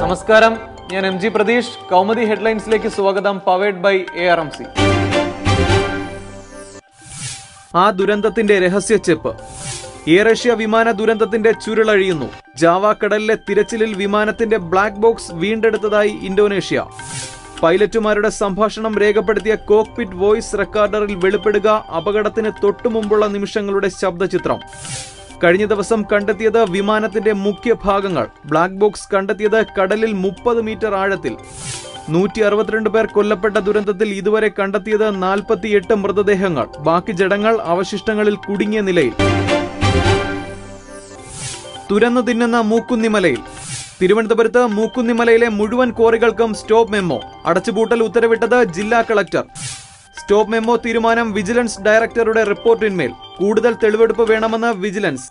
നമസ്കാരം. ഞാൻ M G Pratheesh. Kaumudi ഹെഡ്ലൈൻസിലേക്ക് സ്വാഗതം. Powered by A R M C ആ ദുരന്തത്തിന്റെ രഹസ്യ ചെപ്പ്. എയർ ഏഷ്യ വിമാന ദുരന്തത്തിന്റെ ചുരുളഴിയുന്നു. ജാവാക്കടലിലെ കടലിലെ തിരച്ചിലിൽ വിമാനത്തിന്റെ ബ്ലാക്ക് ബോക്സ് വീണ്ടെടുത്തതായി ഇന്തോനേഷ്യ. പൈലറ്റുമാരുടെ സംഭാഷണം രേഖപ്പെടുത്തിയ കോക്പിറ്റ് വോയിസ് റെക്കോർഡറിൽ വെളിപ്പെടുക അപകടത്തിന് തൊട്ടുമുമ്പുള്ള നിമിഷങ്ങളുടെ ശബ്ദചിത്രം. കഴിഞ്ഞ ദിവസം കണ്ടെത്തിയത് വിമാനത്തിന്റെ മുഖ്യ ഭാഗങ്ങൾ. ബ്ലാക്ക് ബോക്സ് കണ്ടെത്തിയത് കടലിൽ മുപ്പത് മീറ്റർ ആഴത്തിൽ. നൂറ്റി അറുപത്തിരണ്ട് പേർ കൊല്ലപ്പെട്ട ദുരന്തത്തിൽ ഇതുവരെ കണ്ടെത്തിയത് നാൽപ്പത്തിയെട്ട് മൃതദേഹങ്ങൾ. ബാക്കി ജഡങ്ങൾ അവശിഷ്ടങ്ങളിൽ കുടുങ്ങിയ നിലയിൽ. തുരന്നു തിന്നുന്ന മൂക്കുന്നിമലയിൽ. തിരുവനന്തപുരത്ത് മൂക്കുന്നിമലയിലെ മുഴുവൻ കോറികൾക്കും സ്റ്റോപ്പ് മെമ്മോ. അടച്ചുപൂട്ടൽ ഉത്തരവിട്ടത് ജില്ലാ കളക്ടർ. സ്റ്റോപ്പ് മെമ്മോ തീരുമാനം വിജിലൻസ് ഡയറക്ടറുടെ റിപ്പോർട്ടിന്മേൽ. കൂടുതൽ തെളിവെടുപ്പ് വേണമെന്ന് വിജിലൻസ്.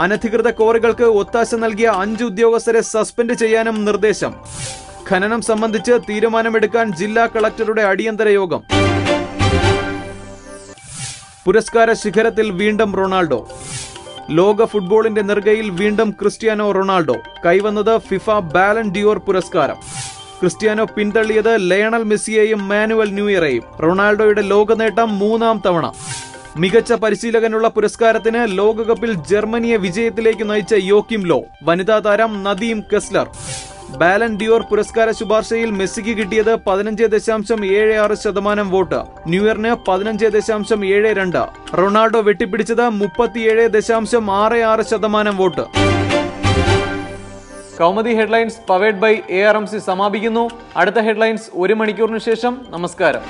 അനധികൃത കോറികൾക്ക് ഒത്താശ നൽകിയ അഞ്ച് ഉദ്യോഗസ്ഥരെ സസ്പെൻഡ് ചെയ്യാനും നിർദ്ദേശം. ഖനനം സംബന്ധിച്ച് തീരുമാനമെടുക്കാൻ ജില്ലാ കളക്ടറുടെ അടിയന്തര യോഗം. പുരസ്കാര ശിഖരത്തിൽ വീണ്ടും റൊണാൾഡോ. ലോക ഫുട്ബോളിന്റെ നിർഗയിൽ വീണ്ടും ക്രിസ്ത്യാനോ റൊണാൾഡോ. കൈവന്നത് ഫിഫ ബാലൻ ഡിയോർ പുരസ്കാരം. ക്രിസ്ത്യാനോ പിന്തള്ളിയത് ലയണൽ മെസ്സിയെയും മാനുവൽ ന്യൂയറെയും. റൊണാൾഡോയുടെ ലോക നേട്ടം മൂന്നാം തവണ. മികച്ച പരിശീലകനുള്ള പുരസ്കാരത്തിന് ലോകകപ്പിൽ ജർമ്മനിയെ വിജയത്തിലേക്ക് നയിച്ച യോക്കിം ലോ വനിതാ താരം നദീം കെസ്ലർ. ബാലൻ ഡിയോർ പുരസ്കാര ശുപാർശയിൽ മെസ്സിക്ക് കിട്ടിയത് പതിനഞ്ച് ദശാംശം ഏഴ് ആറ് ശതമാനം വോട്ട് ന്യൂയറിന് പതിനഞ്ച് ദശാംശം ഏഴ് രണ്ട്. റൊണാൾഡോ വെട്ടിപ്പിടിച്ചത് മുപ്പത്തിയേഴ് ദശാംശം ആറ് ആറ് ശതമാനം vote. Kaumudi headlines powered by A R M C സമാപിക്കുന്നു. അടുത്ത ഹെഡ്ലൈൻസ് ഒരു മണിക്കൂറിന് ശേഷം. നമസ്കാരം.